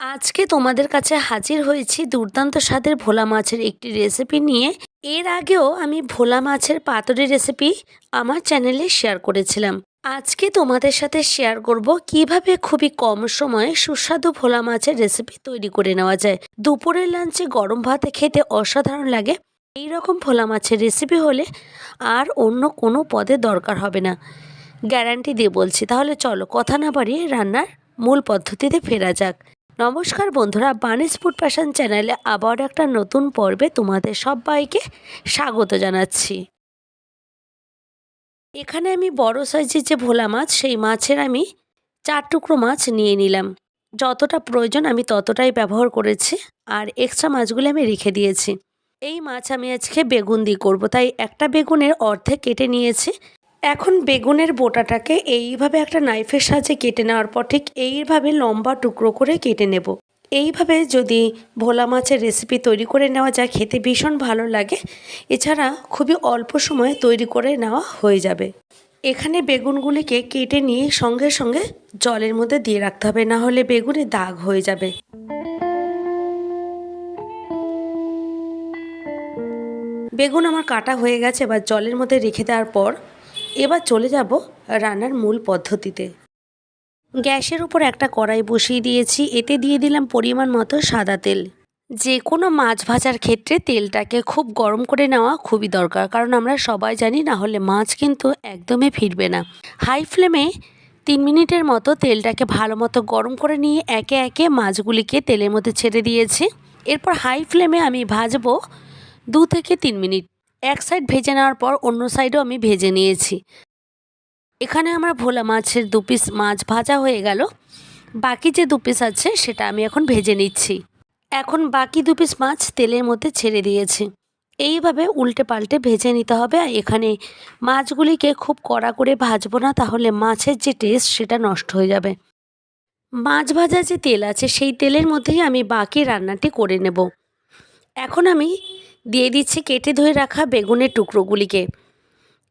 আজকে তোমাদের কাছে হাজির হয়েছি দুর্দান্ত স্বাদের ভোলা মাছের একটি রেসিপি নিয়ে। এর আগেও আমি ভোলা মাছের পাতুরি রেসিপি আমার চ্যানেলে শেয়ার করেছিলাম। আজকে তোমাদের সাথে শেয়ার করব কীভাবে খুবই কম সময়ে সুস্বাদু ভোলা মাছের রেসিপি তৈরি করে নেওয়া যায়। দুপুরের লাঞ্চে গরম ভাতে খেতে অসাধারণ লাগে। এই রকম ভোলা মাছের রেসিপি হলে আর অন্য কোনো পদে দরকার হবে না। গ্যারান্টি দিয়ে বলছি, তাহলে চলো কথা না বাড়িয়ে রান্নার মূল পদ্ধতিতে ফেরা যাক। নমস্কার বন্ধুরা বানিস ফুড প্যাশন চ্যানেলে আবার একটা নতুন পর্বে তোমাদের সবাইকে স্বাগত জানাচ্ছি। এখানে আমি বড় সাইজের যে ভোলা মাছ, সেই মাছের আমি চার টুকরো মাছ নিয়ে নিলাম। যতটা প্রয়োজন আমি ততটাই ব্যবহার করেছি আর এক্সট্রা মাছগুলো আমি রেখে দিয়েছি। এই মাছ আমি আজকে বেগুন দিয়ে করব, তাই একটা বেগুনের অর্ধেক কেটে নিয়েছি। এখন বেগুনের বোটাটাকে এইভাবে একটা নাইফের সাহায্যে কেটে নেওয়ার পর ঠিক এইভাবে লম্বা টুকরো করে কেটে নেব। এইভাবে যদি ভোলা মাছের রেসিপি তৈরি করে নেওয়া যায়, খেতে ভীষণ ভালো লাগে। এছাড়া খুবই অল্প সময়ে তৈরি করে নেওয়া হয়ে যাবে। এখানে বেগুনগুলিকে কেটে নিয়ে সঙ্গে সঙ্গে জলের মধ্যে দিয়ে রাখতে হবে, না হলে বেগুনে দাগ হয়ে যাবে। বেগুন আমার কাটা হয়ে গেছে, এবার জলের মধ্যে রেখে দেওয়ার পর এবার চলে যাব রান্নার মূল পদ্ধতিতে। গ্যাসের উপর একটা কড়াই বসিয়ে দিয়েছি, এতে দিয়ে দিলাম পরিমাণ মতো সাদা তেল। যে কোনো মাছ ভাজার ক্ষেত্রে তেলটাকে খুব গরম করে নেওয়া খুবই দরকার, কারণ আমরা সবাই জানি না হলে মাছ কিন্তু একদমই ফিরবে না। হাই ফ্লেমে তিন মিনিটের মতো তেলটাকে ভালো মতো গরম করে নিয়ে একে একে মাছগুলিকে তেলের মধ্যে ছেড়ে দিয়েছি। এরপর হাই ফ্লেমে আমি ভাজবো দু থেকে তিন মিনিট। এক সাইড ভেজে নেওয়ার পর অন্য সাইডও আমি ভেজে নিয়েছি। এখানে আমার ভোলা মাছের দু পিস মাছ ভাজা হয়ে গেল। বাকি যে দু পিস আছে সেটা আমি এখন ভেজে নিচ্ছি। এখন বাকি দু পিস মাছ তেলের মধ্যে ছেড়ে দিয়েছি। এইভাবে উল্টে পাল্টে ভেজে নিতে হবে। আর এখানে মাছগুলিকে খুব কড়া করে ভাজবো না, তাহলে মাছের যে টেস্ট সেটা নষ্ট হয়ে যাবে। মাছ ভাজা যে তেল আছে, সেই তেলের মধ্যেই আমি বাকি রান্নাটি করে নেব। এখন আমি দিয়ে দিচ্ছি কেটে ধুয়ে রাখা বেগুনের টুকরোগুলিকে।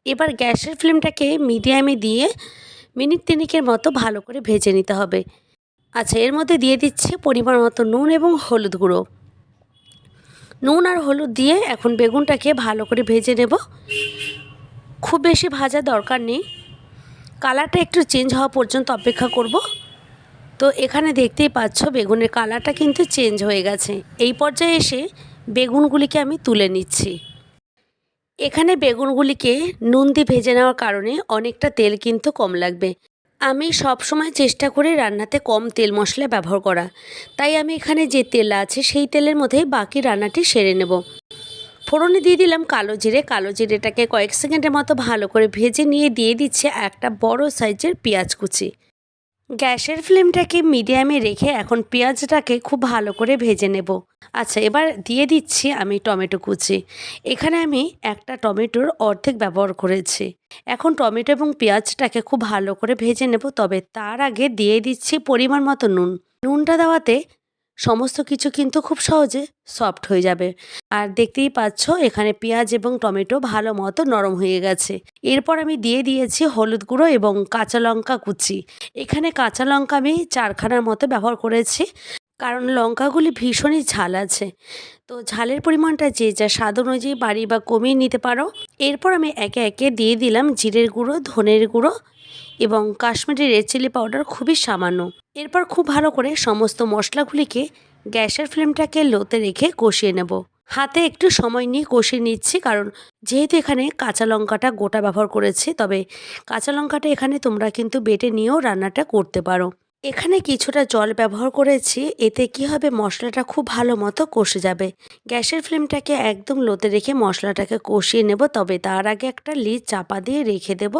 এবার গ্যাসের ফ্লেমটাকে মিডিয়ামে দিয়ে মিনিট তিনিকের মতো ভালো করে ভেজে নিতে হবে। আচ্ছা এর মধ্যে দিয়ে দিচ্ছে পরিমাণ মতো নুন এবং হলুদ গুঁড়ো। নুন আর হলুদ দিয়ে এখন বেগুনটাকে ভালো করে ভেজে নেব। খুব বেশি ভাজা দরকার নেই। কালারটা একটু চেঞ্জ হওয়া পর্যন্ত অপেক্ষা করব। তো এখানে দেখতেই পাচ্ছ বেগুনের কালারটা কিন্তু চেঞ্জ হয়ে গেছে। এই পর্যায়ে এসে বেগুনগুলিকে আমি তুলে নিচ্ছি। এখানে বেগুনগুলিকে নুন দিয়ে ভেজে নেওয়ার কারণে অনেকটা তেল কিন্তু কম লাগবে। আমি সব সময় চেষ্টা করি রান্নাতে কম তেল মশলা ব্যবহার করা। তাই আমি এখানে যে তেল আছে সেই তেলের মধ্যেই বাকি রান্নাটি সেরে নেব। ফোড়নে দিয়ে দিলাম কালো জিরে। কালো জিরেটাকে কয়েক সেকেন্ডের মতো ভালো করে ভেজে নিয়ে দিয়ে দিচ্ছে একটা বড় সাইজের পেঁয়াজ কুচি। গ্যাসের ফ্লেমটাকে মিডিয়ামে রেখে এখন পেঁয়াজটাকে খুব ভালো করে ভেজে নেব। আচ্ছা এবার দিয়ে দিচ্ছি আমি টমেটো কুচি। এখানে আমি একটা টমেটোর অর্ধেক ব্যবহার করেছি। এখন টমেটো এবং পেঁয়াজটাকে খুব ভালো করে ভেজে নেব, তবে তার আগে দিয়ে দিচ্ছি পরিমাণ মতো নুন। নুনটা দেওয়াতে সমস্ত কিছু কিন্তু খুব সহজে সফট হয়ে যাবে। আর দেখতেই পাচ্ছ, এখানে পেঁয়াজ এবং টমেটো ভালো মতো নরম হয়ে গেছে। এরপর আমি দিয়ে দিয়েছি হলুদ গুঁড়ো এবং কাঁচা লঙ্কা কুচি। এখানে কাঁচা লঙ্কা আমি চারখানার মতো ব্যবহার করেছি, কারণ লঙ্কাগুলি ভীষণই ঝাল আছে। তো ঝালের পরিমাণটা যে যা স্বাদ অনুযায়ী বাড়ি বা কমিয়ে নিতে পারো। এরপর আমি একে একে দিয়ে দিলাম জিরের গুঁড়ো, ধনের গুঁড়ো এবং কাশ্মীরি রেড চিলি পাউডার খুবই সামান্য। এরপর খুব ভালো করে সমস্ত মশলাগুলিকে গ্যাসের ফ্লেমটাকে লোতে রেখে কষিয়ে নেব। হাতে একটু সময় নিয়ে কষিয়ে নিচ্ছি কারণ যেহেতু এখানে কাঁচা লঙ্কাটা গোটা ব্যবহার করেছি, তবে কাঁচা লঙ্কাটা এখানে তোমরা কিন্তু বেটে নিয়েও রান্নাটা করতে পারো। এখানে কিছুটা জল ব্যবহার করেছি, এতে কি হবে মশলাটা খুব ভালো মতো কষে যাবে। গ্যাসের ফ্লেমটাকে একদম লোতে রেখে মশলাটাকে কষিয়ে নেব, তবে তার আগে একটা লিড চাপা দিয়ে রেখে দেব।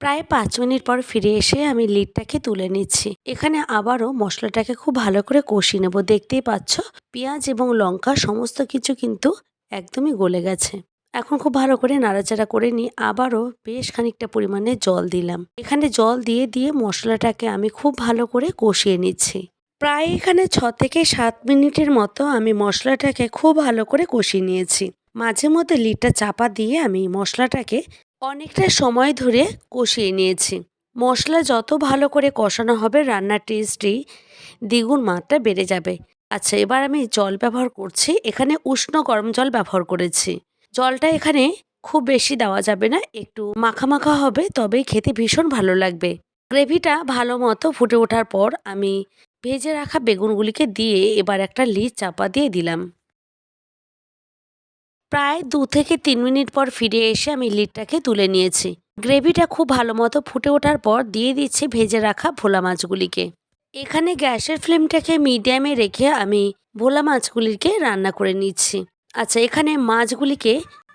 প্রায় পাঁচ মিনিট পর ফিরে এসে আমি লিডটাকে তুলে নিচ্ছি। এখানে আবারও মশলাটাকে খুব ভালো করে কষিয়ে নেব। দেখতেই পাচ্ছ, পেঁয়াজ এবং লঙ্কা সমস্ত কিছু কিন্তু একদমই গলে গেছে। এখন খুব ভালো করে নাড়াচাড়া করে নিয়ে আবারও বেশ খানিকটা পরিমাণে জল দিলাম। এখানে জল দিয়ে দিয়ে মশলাটাকে আমি খুব ভালো করে কষিয়ে নিচ্ছি। প্রায় এখানে ছ থেকে সাত মিনিটের মতো আমি মশলাটাকে খুব ভালো করে কষিয়ে নিয়েছি। মাঝে মধ্যে লিডটা চাপা দিয়ে আমি মশলাটাকে অনেকটা সময় ধরে কষিয়ে নিয়েছি। মশলা যত ভালো করে কষানো হবে রান্নার টেস্টই দ্বিগুণ মাত্রা বেড়ে যাবে। আচ্ছা এবার আমি জল ব্যবহার করছি। এখানে উষ্ণ গরম জল ব্যবহার করেছি। জলটা এখানে খুব বেশি দেওয়া যাবে না, একটু মাখা মাখা হবে, তবেই খেতে ভীষণ ভালো লাগবে। গ্রেভিটা ভালো মতো ফুটে ওঠার পর আমি ভেজে রাখা বেগুনগুলিকে দিয়ে এবার একটা লিড চাপা দিয়ে দিলাম। প্রায় দু থেকে তিন মিনিট পর ফিরে এসে আমি লিডটাকে তুলে নিয়েছি। গ্রেভিটা খুব ভালো মতো ফুটে ওঠার পর দিয়ে দিচ্ছি ভেজে রাখা ভোলা মাছগুলিকে। এখানে গ্যাসের ফ্লেমটাকে মিডিয়ামে রেখে আমি ভোলা মাছগুলিকে রান্না করে নিচ্ছি। আচ্ছা এখানে মাছগুলিকে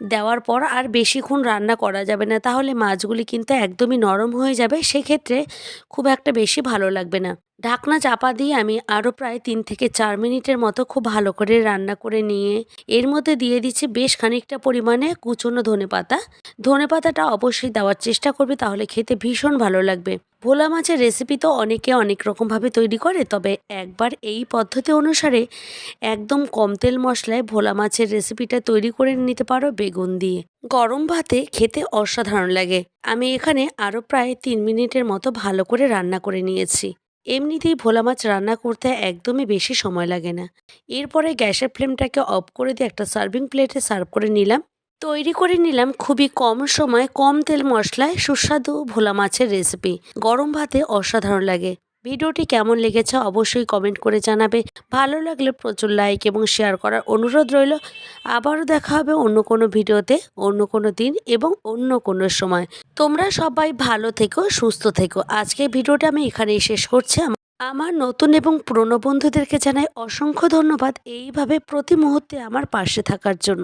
দেওয়ার পর আর বেশিক্ষণ রান্না করা যাবে না, তাহলে মাছগুলি কিন্তু একদমই নরম হয়ে যাবে। সেক্ষেত্রে খুব একটা বেশি ভালো লাগবে না। ঢাকনা চাপা দিয়ে আমি আরও প্রায় তিন থেকে চার মিনিটের মতো খুব ভালো করে রান্না করে নিয়ে, এর মধ্যে দিয়ে দিচ্ছি বেশ খানিকটা পরিমাণে কুচনো ধনে পাতা। ধনে পাতাটা অবশ্যই দেওয়ার চেষ্টা করবে, তাহলে খেতে ভীষণ ভালো লাগবে। ভোলা মাছের রেসিপি তো অনেকে অনেক রকমভাবে তৈরি করে, তবে একবার এই পদ্ধতি অনুসারে একদম কম তেল মশলায় ভোলা মাছের রেসিপিটা তৈরি করে নিতে পারো বেগুন দিয়ে। গরম ভাতে খেতে অসাধারণ লাগে। আমি এখানে আরও প্রায় তিন মিনিটের মতো ভালো করে রান্না করে নিয়েছি। এমনিতেই ভোলা মাছ রান্না করতে একদমই বেশি সময় লাগে না। এরপরে গ্যাসের ফ্লেমটাকে অফ করে দিয়ে একটা সার্ভিং প্লেটে সার্ভ করে নিলাম। তৈরি করে নিলাম খুবই কম সময় কম তেল মশলায় সুস্বাদু ভোলা মাছের রেসিপি। গরম ভাতে অসাধারণ লাগে। ভিডিওটি কেমন লেগেছে অবশ্যই কমেন্ট করে জানাবে। ভালো লাগলে প্রচুর লাইক এবং শেয়ার করার অনুরোধ রইল। আবারও দেখা হবে অন্য কোনো ভিডিওতে, অন্য কোনো দিন এবং অন্য কোনো সময়। তোমরা সবাই ভালো থেকো, সুস্থ থেকো। আজকে ভিডিওটা আমি এখানেই শেষ করছি। আমার নতুন এবং পুরনো বন্ধুদেরকে জানাই অসংখ্য ধন্যবাদ এইভাবে প্রতি মুহূর্তে আমার পাশে থাকার জন্য।